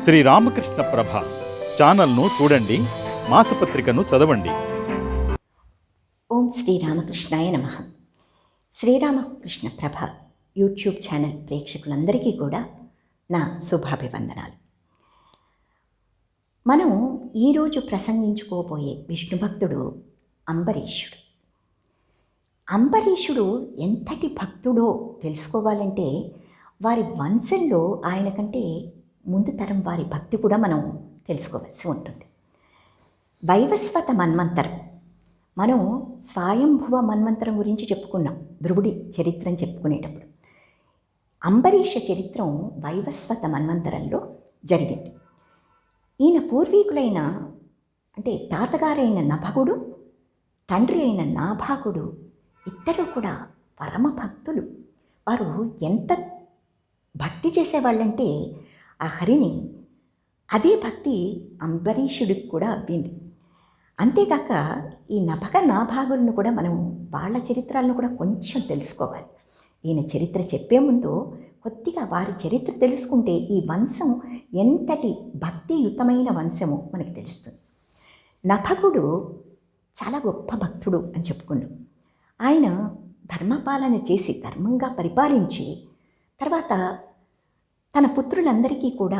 శ్రీ రామకృష్ణ ప్రభ ఛానల్ను చూడండి మాసపత్రికను చదవండి. ఓం శ్రీరామకృష్ణాయ నమ. శ్రీరామకృష్ణ ప్రభ యూట్యూబ్ ఛానల్ ప్రేక్షకులందరికీ కూడా నా శుభాభివందనాలు. మనం ఈరోజు ప్రసంగించుకోబోయే విష్ణు భక్తుడు అంబరీషుడు. అంబరీషుడు ఎంతటి భక్తుడో తెలుసుకోవాలంటే వారి వంశంలో ఆయన కంటే ముందు తరం వారి భక్తి కూడా మనం తెలుసుకోవాల్సి ఉంటుంది. వైవస్వత మన్వంతరం మనం స్వయంభువ మన్వంతరం గురించి చెప్పుకున్నాం. ధ్రువుడి చరిత్రను చెప్పుకునేటప్పుడు. అంబరీష చరిత్రం వైవస్వత మన్వంతరంలో జరిగింది. ఈయన పూర్వీకులైన అంటే తాతగారైన నభగుడు తండ్రి అయిన నాభాగుడు ఇద్దరు కూడా పరమ భక్తులు వారు ఎంత భక్తి చేసేవాళ్ళంటే ఆ హరిని అదే భక్తి అంబరీషుడికి కూడా అబ్బింది. అంతేకాక ఈ నభక నాభాగులను కూడా మనం వాళ్ళ చరిత్రలను కూడా కొంచెం తెలుసుకోవాలి. ఈయన చరిత్ర చెప్పే ముందు కొద్దిగా వారి చరిత్ర తెలుసుకుంటే ఈ వంశం ఎంతటి భక్తియుతమైన వంశము మనకి తెలుస్తుంది. నభకుడు చాలా గొప్ప భక్తుడు అని చెప్పుకున్నాం. ఆయన ధర్మపాలన చేసి ధర్మంగా పరిపాలించి తర్వాత తన పుత్రులందరికీ కూడా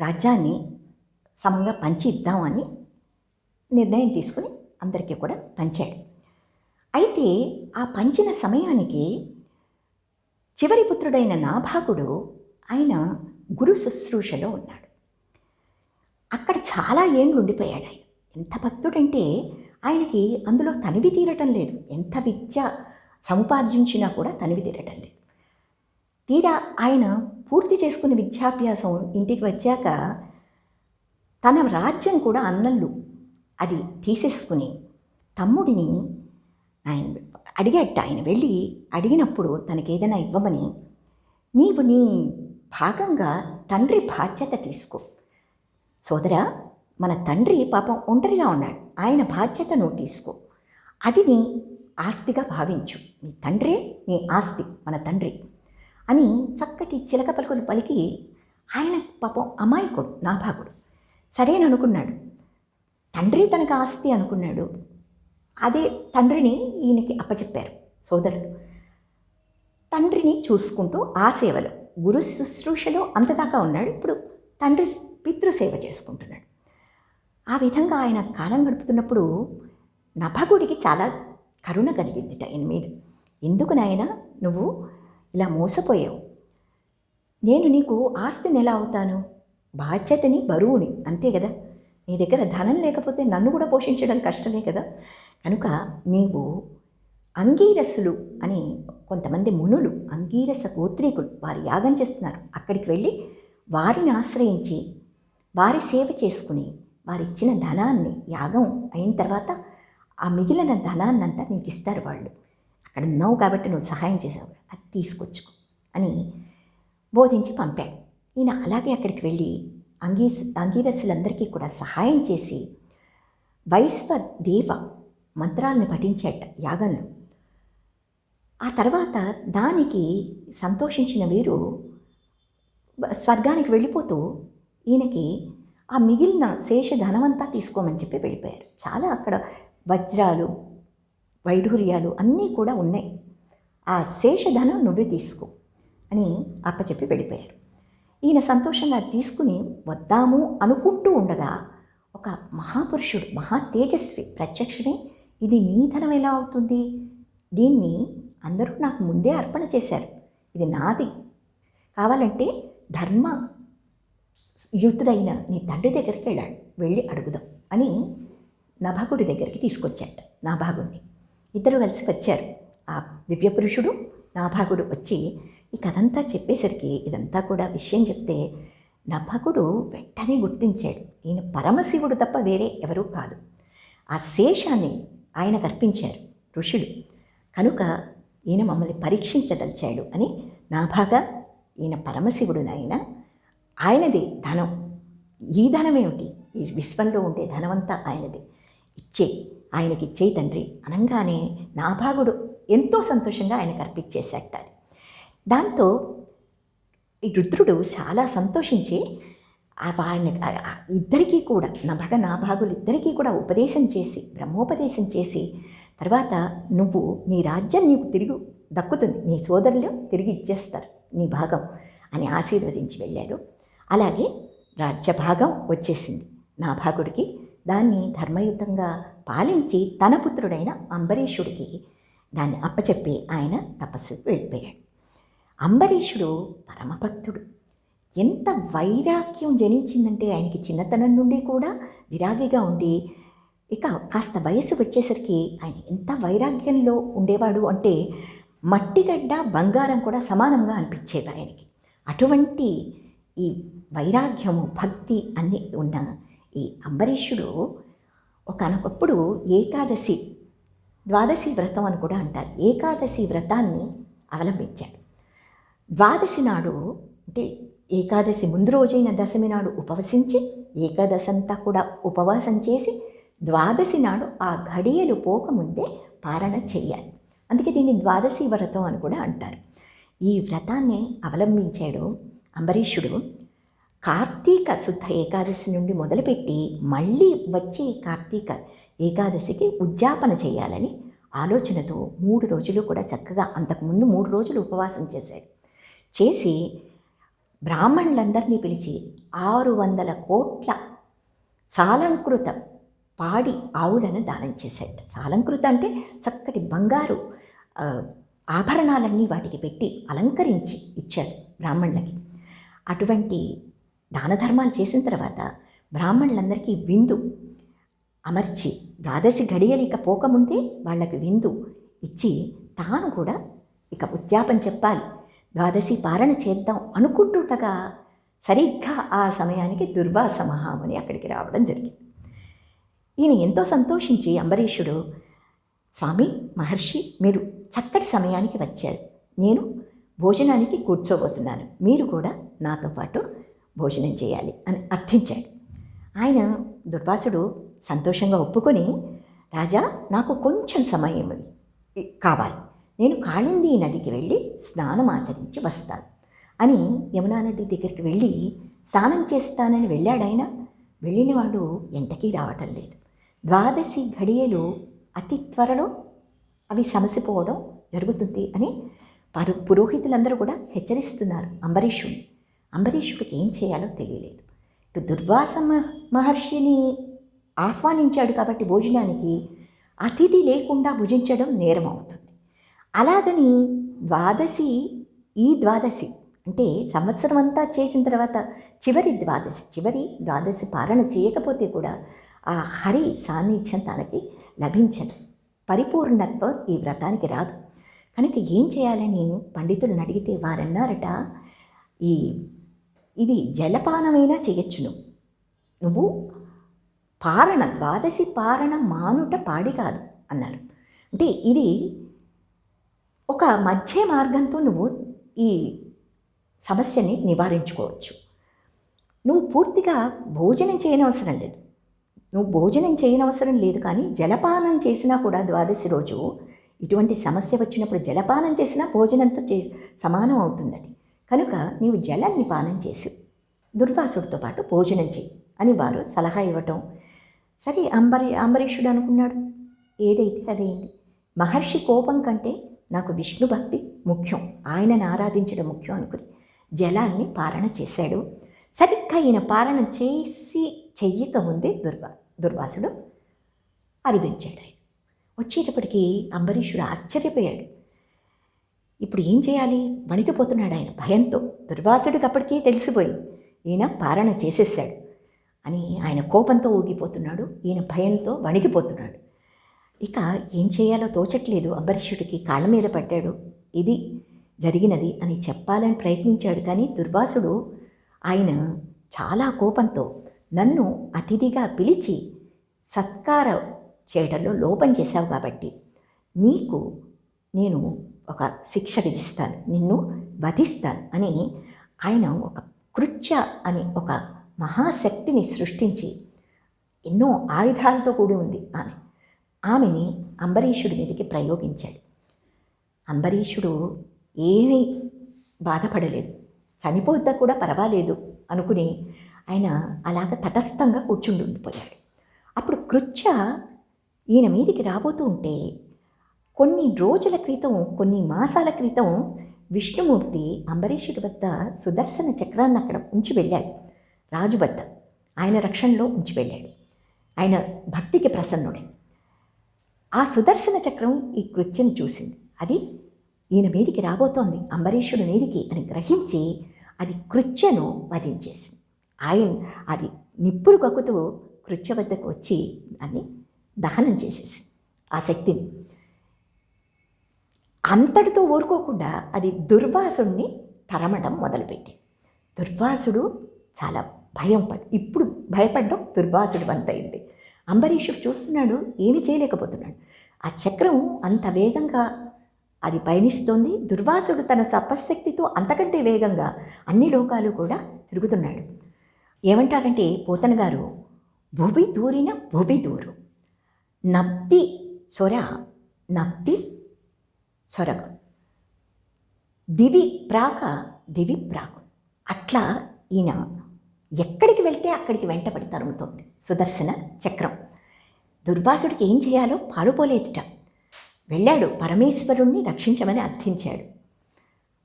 రాజ్యాన్ని సమంగా పంచి ఇద్దామని నిర్ణయం తీసుకుని అందరికీ కూడా పంచాడు. అయితే ఆ పంచిన సమయానికి చివరి పుత్రుడైన నాభాగుడు ఆయన గురు శుశ్రూషలో ఉన్నాడు. అక్కడ చాలా ఏండ్లు ఉండిపోయాడు ఆయన. ఎంత భక్తుడంటే ఆయనకి అందులో తనివి తీరటం లేదు. ఎంత విద్య సముపార్జించినా కూడా తనివి తీరటం లేదు. తీరా ఆయన పూర్తి చేసుకున్న విద్యాభ్యాసం ఇంటికి వచ్చాక తన రాజ్యం కూడా అన్నల్లు. అది తీసేసుకుని తమ్ముడిని ఆయన అడిగట్ట ఆయన వెళ్ళి అడిగినప్పుడు తనకి ఏదైనా ఇవ్వమని నీవు నీ భాగంగా తండ్రి బాధ్యత తీసుకో. సోదరా మన తండ్రి పాపం ఒంటరిగా ఉన్నాడు. ఆయన బాధ్యత నువ్వు తీసుకో. అది నీ ఆస్తిగా భావించు. నీ తండ్రే నీ ఆస్తి మన తండ్రి. అని చక్కటి చిలక పలుకులు పలికి ఆయన పాపం అమాయకుడు నాభాగుడు. సరేననుకున్నాడు తండ్రి తనకు ఆస్తి అనుకున్నాడు. అదే తండ్రిని ఈయనకి అప్పచెప్పారు సోదరుడు తండ్రిని చూసుకుంటూ ఆ సేవలో గురు శుశ్రూషలో అంతదాకా ఉన్నాడు. ఇప్పుడు తండ్రి పితృసేవ చేసుకుంటున్నాడు. ఆ విధంగా ఆయన కాలం గడుపుతున్నప్పుడు నభగుడికి చాలా కరుణ కలిగిందిట ఆయన మీద. ఎందుకు నాయన? నువ్వు ఇలా మోసపోయావు. నేను నీకు ఆస్తిని ఎలా అవుతాను? బాధ్యతని బరువుని అంతే కదా? నీ దగ్గర ధనం లేకపోతే నన్ను కూడా పోషించడం కష్టమే కదా? కనుక నీవు అంగీరసులు అని కొంతమంది మునులు అంగీరస గోత్రీకులు వారు యాగం చేస్తున్నారు. అక్కడికి వెళ్ళి వారిని ఆశ్రయించి వారి సేవ చేసుకుని వారిచ్చిన ధనాన్ని యాగం అయిన తర్వాత ఆ మిగిలిన ధనాన్నంతా నీకు ఇస్తారు వాళ్ళు. అక్కడ ఉన్నావు కాబట్టి నువ్వు సహాయం చేసావు. అది తీసుకొచ్చుకో అని బోధించి పంపాడు. ఈయన అలాగే అక్కడికి వెళ్ళి అంగీ అంగీరసులందరికీ కూడా సహాయం చేసి వైశ్వదేవ మంత్రాలను పఠించేట యాగంలో. ఆ తర్వాత దానికి సంతోషించిన వీరు స్వర్గానికి వెళ్ళిపోతూ ఈయనకి ఆ మిగిలిన శేష ధనమంతా తీసుకోమని చెప్పి వెళ్ళిపోయారు. చాలా అక్కడ వజ్రాలు వైఢూర్యాలు అన్నీ కూడా ఉన్నాయి. ఆ శేషధనం నువ్వే తీసుకో అని అప్పచెప్పి వెళ్ళిపోయారు. ఈయన సంతోషంగా తీసుకుని వద్దాము అనుకుంటూ ఉండగా ఒక మహాపురుషుడు మహా తేజస్వి ప్రత్యక్షమే ఇది నీ ధనం ఎలా అవుతుంది? దీన్ని అందరూ నాకు ముందే అర్పణ చేశారు. ఇది నాది. కావాలంటే ధర్మ యుతుడైన నీ తండ్రి దగ్గరికి వెళ్ళాడు. వెళ్ళి అడుగుదాం అని నభాగుడి దగ్గరికి తీసుకొచ్చాట భాగుణ్ణి ఇద్దరు కలిసి వచ్చారు. ఆ దివ్య పురుషుడు నాభాగుడు వచ్చి ఈ కథంతా చెప్పేసరికి ఇదంతా కూడా విషయం చెప్తే నభకుడు వెంటనే గుర్తించాడు. ఈయన పరమశివుడు తప్ప వేరే ఎవరూ కాదు. ఆ శేషాన్ని ఆయన కర్పించారు ఋషులు. కనుక ఈయన మమ్మల్ని పరీక్షించదలిచాడు అని నాభాగా ఈయన పరమశివుడు నాయన ఆయనది ధనం. ఈ ధనమేమిటి? ఈ విశ్వంలో ఉండే ధనమంతా ఆయనది. ఇచ్చే ఆయనకిచ్చే తండ్రి అనగానే నాభాగుడు ఎంతో సంతోషంగా ఆయనకు అర్పించేశాట అది. దాంతో ఈ రుద్రుడు చాలా సంతోషించి వాడిని ఇద్దరికీ కూడా నా ఇద్దరికీ కూడా నభగ నాభాగులు ఇద్దరికీ కూడా ఉపదేశం చేసి బ్రహ్మోపదేశం చేసి తర్వాత నువ్వు నీ రాజ్యం నీకు తిరిగి దక్కుతుంది నీ సోదరులు తిరిగి ఇచ్చేస్తారు నీ భాగం అని ఆశీర్వదించి వెళ్ళాడు. అలాగే రాజ్య భాగం వచ్చేసింది నా భాగుడికి. దాన్ని ధర్మయుతంగా పాలించి తన పుత్రుడైన అంబరీషుడికి దాన్ని అప్పచెప్పి ఆయన తపస్సు వెళ్ళిపోయాడు. అంబరీషుడు పరమభక్తుడు. ఎంత వైరాగ్యం జనించిందంటే ఆయనకి చిన్నతనం నుండి కూడా విరాగిగా ఉండి ఇక కాస్త వయసు వచ్చేసరికి ఆయన ఎంత వైరాగ్యంలో ఉండేవాడు అంటే మట్టిగడ్డ బంగారం కూడా సమానంగా అనిపించేది ఆయనకి. అటువంటి ఈ వైరాగ్యము భక్తి అన్నీ ఉన్న ఈ అంబరీషుడు ఒకనొకప్పుడు ఏకాదశి ద్వాదశి వ్రతం అని కూడా అంటారు. ఏకాదశి వ్రతాన్ని అవలంబించాడు. ద్వాదశి నాడు అంటే ఏకాదశి ముందు రోజైన దశమి నాడు ఉపవసించి ఏకాదశి అంతా కూడా ఉపవాసం చేసి ద్వాదశి నాడు ఆ ఘడియలు పోకముందే పారణ చేయాలి. అందుకే దీన్ని ద్వాదశి వ్రతం అని కూడా అంటారు. ఈ వ్రతాన్ని అవలంబించాడు అంబరీషుడు. కార్తీక శుద్ధ ఏకాదశి నుండి మొదలుపెట్టి మళ్ళీ వచ్చే కార్తీక ఏకాదశికి ఉద్యాపన చేయాలని ఆలోచనతో మూడు రోజులు కూడా చక్కగా అంతకుముందు మూడు రోజులు ఉపవాసం చేశాడు. చేసి బ్రాహ్మణులందరినీ పిలిచి ఆరు వందల కోట్ల సాలంకృత పాడి ఆవులను దానం చేశాడు. సాలంకృత అంటే చక్కటి బంగారు ఆభరణాలన్నీ వాటికి పెట్టి అలంకరించి ఇచ్చాడు బ్రాహ్మణులకి. అటువంటి దాన ధర్మాలు చేసిన తర్వాత బ్రాహ్మణులందరికీ విందు. అమర్చి ద్వాదశి గడియలు ఇక పోకముందే వాళ్ళకి విందు ఇచ్చి తాను కూడా ఇక ఉద్యాపన చెప్పాలి. ద్వాదశి పారణ చేద్దాం అనుకుంటుండగా సరిగ్గా ఆ సమయానికి దుర్వాస మహాముని అక్కడికి రావడం జరిగింది. ఈయన ఎంతో సంతోషించి అంబరీషుడు స్వామి మహర్షి మీరు చక్కటి సమయానికి వచ్చారు. నేను భోజనానికి కూర్చోబోతున్నాను. మీరు కూడా నాతో పాటు భోజనం చేయాలి అని అర్థించాడు. ఆయన దుర్వాసుడు సంతోషంగా ఒప్పుకొని రాజా నాకు కొంచెం సమయం కావాలి. నేను కాళింది నదికి వెళ్ళి స్నానం ఆచరించి వస్తాను అని యమునా నది దగ్గరికి వెళ్ళి స్నానం చేస్తానని వెళ్ళాడాయన? వెళ్ళినవాడు ఎంతకీ రావటం లేదు. ద్వాదశి ఘడియలు అతి త్వరలో అవి సమసిపోవడం జరుగుతుంది అని పరు పురోహితులందరూ కూడా హెచ్చరిస్తున్నారు అంబరీషుడిని అంబరీషుడికి ఏం చేయాలో తెలియలేదు. ఇటు దుర్వాస మ- మహర్షిని ఆహ్వానించాడు కాబట్టి భోజనానికి అతిథి లేకుండా భుజించడం నేరం అవుతుంది అలాగని ద్వాదశి ఈ ద్వాదశి అంటే సంవత్సరం అంతా చేసిన తర్వాత చివరి ద్వాదశి చివరి ద్వాదశి పాలన చేయకపోతే కూడా ఆ హరి సాన్నిధ్యం తనకి లభించదు. పరిపూర్ణత్వం ఈ వ్రతానికి రాదు. కనుక ఏం చేయాలని పండితులను అడిగితే వారన్నారట ఈ ఇది జలపానమైనా చేయొచ్చును. నువ్వు పారణ ద్వాదశి పారణ మానుట పాడి కాదు అన్నారు. అంటే ఇది ఒక మధ్య మార్గంతో నువ్వు ఈ సమస్యని నివారించుకోవచ్చు. నువ్వు పూర్తిగా భోజనం చేయనవసరం లేదు. నువ్వు భోజనం చేయనవసరం లేదు కానీ జలపానం చేసినా కూడా ద్వాదశి రోజు ఇటువంటి సమస్య వచ్చినప్పుడు జలపానం చేసినా భోజనంతో చే సమానం అవుతుంది అది కనుక నీవు జలాన్ని పానం చేసి. దుర్వాసుడితో పాటు భోజనం చేయి అని వారు సలహా ఇవ్వటం. సరే అంబరి అంబరీషుడు అనుకున్నాడు. ఏదైతే అదైంది. మహర్షి కోపం కంటే నాకు విష్ణు భక్తి ముఖ్యం. ఆయనను ఆరాధించడం ముఖ్యం అనుకుని జలాన్ని పారణ చేశాడు. సరిగ్గా ఈయన పారణ చేసి చెయ్యక ముందే దుర్వా దుర్వాసుడు అరుదించాడు వచ్చేటప్పటికీ అంబరీషుడు ఆశ్చర్యపోయాడు. ఇప్పుడు ఏం చేయాలి? వణికిపోతున్నాడు ఆయన భయంతో. దుర్వాసుడికి అప్పటికే తెలిసిపోయింది ఈయన పారణ చేసేసాడు అని ఆయన కోపంతో ఊగిపోతున్నాడు. ఈయన భయంతో వణికిపోతున్నాడు. ఇక ఏం చేయాలో తోచట్లేదు. అంబరీషుడికి కాళ్ళ మీద పడ్డాడు. ఇది జరిగినది అని చెప్పాలని ప్రయత్నించాడు కానీ దుర్వాసుడు ఆయన చాలా కోపంతో నన్ను అతిథిగా పిలిచి సత్కార చేయడంలో లోపం చేశావు కాబట్టి నీకు నేను ఒక శిక్ష విధిస్తాను నిన్ను వధిస్తాను అని ఆయన ఒక కృత్య అని ఒక మహాశక్తిని సృష్టించి ఎన్నో ఆయుధాలతో కూడి ఉంది ఆమె. ఆమెని అంబరీషుడి మీదకి ప్రయోగించాడు. అంబరీషుడు ఏమీ బాధపడలేదు. చనిపోద్దా కూడా పర్వాలేదు అనుకుని ఆయన అలాగ తటస్థంగా కూర్చుండి ఉండిపోయాడు అప్పుడు కృచ్చ ఈయన మీదికి రాబోతూ ఉంటే కొన్ని రోజుల క్రితం కొన్ని మాసాల క్రితం విష్ణుమూర్తి అంబరీషుడి వద్ద సుదర్శన చక్రాన్ని అక్కడ ఉంచి వెళ్ళాడు. రాజు వద్ద ఆయన రక్షణలో ఉంచి వెళ్ళాడు. ఆయన భక్తికి ప్రసన్నుడే. ఆ సుదర్శన చక్రం ఈ కృత్యం చూసింది. అది ఈయన మీదికి రాబోతోంది అంబరీషుడి మీదికి అని గ్రహించి అది కృత్యను వధించేసింది. ఆయన అది నిప్పులు కక్కుతూ కృత్య వద్దకు వచ్చి దాన్ని దహనం చేసేసి ఆ శక్తిని అంతటితో ఊరుకోకుండా అది దుర్వాసుడిని తరమడం మొదలుపెట్టి దుర్వాసుడు చాలా భయం పడి ఇప్పుడు భయపడడం దుర్వాసుడు వంతైంది అంబరీషుడు చూస్తున్నాడు ఏమి చేయలేకపోతున్నాడు. ఆ చక్రం అంత వేగంగా అది పయనిస్తోంది. దుర్వాసుడు తన తపశ్శక్తితో అంతకంటే వేగంగా అన్ని లోకాలు కూడా తిరుగుతున్నాడు. ఏమంటారంటే పోతన గారు భువి దూరిన భువి దూరు. నప్తి సొర నప్తి సొరగు. దివి ప్రాక దివి ప్రాకు అట్లా ఈయన ఎక్కడికి వెళ్తే అక్కడికి వెంటబడి తరుముతోంది. సుదర్శన చక్రం. దుర్వాసుడికి ఏం చేయాలో పాలుపోలేదుట వెళ్ళాడు పరమేశ్వరుణ్ణి రక్షించమని అర్థించాడు.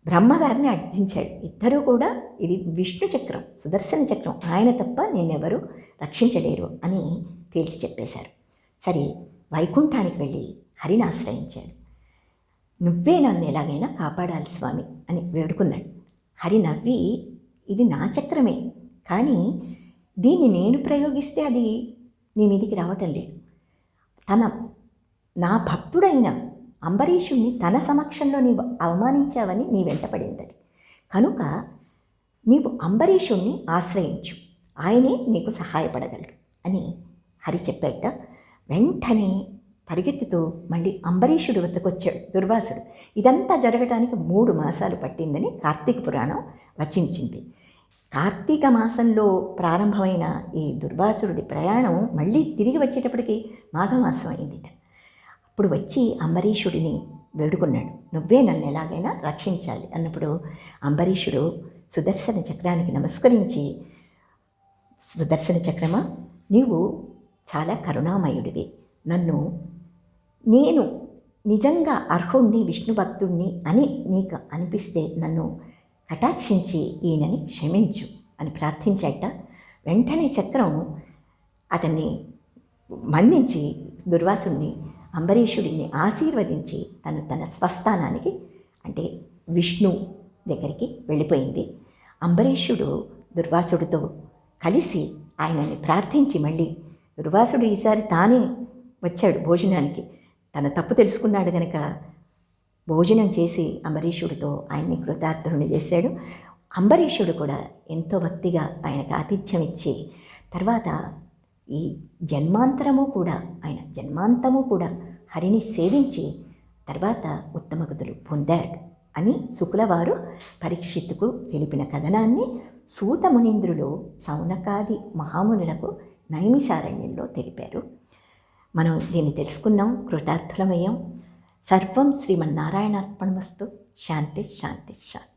బ్రహ్మగారిని అర్థించాడు. ఇద్దరూ కూడా ఇది విష్ణు చక్రం సుదర్శన చక్రం. ఆయన తప్ప నిన్నెవరు రక్షించలేరు అని తేల్చి చెప్పేశారు. సరే వైకుంఠానికి వెళ్ళి హరిని ఆశ్రయించాడు. నువ్వే నన్ను ఎలాగైనా కాపాడాలి స్వామి అని వేడుకున్నాడు. హరి నవ్వి ఇది నా చక్రమే కానీ దీన్ని నేను ప్రయోగిస్తే అది నీ మీదికి రావటం లేదు. తన నా భక్తుడైన అంబరీషుణ్ణి తన సమక్షంలో నీవు అవమానించావని నీ వెంటపడింది అది. కనుక నీవు అంబరీషుణ్ణి ఆశ్రయించు ఆయనే నీకు సహాయపడగలడు అని హరి చెప్పాక వెంటనే పరిగెత్తుతూ మళ్ళీ అంబరీషుడి వద్దకొచ్చాడు దుర్వాసుడు. ఇదంతా జరగడానికి మూడు మాసాలు పట్టిందని కార్తీక పురాణం వచించింది. కార్తీక మాసంలో ప్రారంభమైన ఈ దుర్వాసుడి ప్రయాణం మళ్ళీ తిరిగి వచ్చేటప్పటికి మాఘమాసం అయిందిట. అప్పుడు వచ్చి అంబరీషుడిని వేడుకున్నాడు. నువ్వే నన్ను ఎలాగైనా రక్షించాలి అన్నప్పుడు అంబరీషుడు సుదర్శన చక్రానికి నమస్కరించి సుదర్శన చక్రమా నీవు చాలా కరుణామయుడివి. నన్ను నేను నిజంగా అర్హుణ్ణి విష్ణుభక్తుణ్ణి అని నీకు అనిపిస్తే నన్ను కటాక్షించి ఈయనని క్షమించు అని ప్రార్థించాట. వెంటనే చక్రం అతన్ని మన్నించి దుర్వాసుని అంబరీషుడిని ఆశీర్వదించి తను తన స్వస్థానానికి అంటే విష్ణు దగ్గరికి వెళ్ళిపోయింది. అంబరీషుడు దుర్వాసుడితో కలిసి ఆయనని ప్రార్థించి మళ్ళీ దుర్వాసుడు ఈసారి తానే వచ్చాడు భోజనానికి. తన తప్పు తెలుసుకున్నాడు గనక భోజనం చేసి అంబరీషుడితో ఆయన్ని కృతార్థుని చేశాడు. అంబరీషుడు కూడా ఎంతో భక్తిగా ఆయనకు ఆతిథ్యం ఇచ్చి తర్వాత ఈ జన్మాంతరము కూడా ఆయన జన్మాంతము కూడా హరిని సేవించి తర్వాత ఉత్తమగతులు పొందాడు అని శుక్లవారు పరీక్షిత్తుకు తెలిపిన కథనాన్ని సూతమునీంద్రులు సౌనకాది మహామునులకు నైమిసారణ్యంలో తెలిపారు. మనం దీన్ని తెలుసుకున్నాం. కృతార్థులమయ్యాం. సర్వం శ్రీమన్నారాయణార్పణమస్తు. శాంతి శాంతి శాంతి.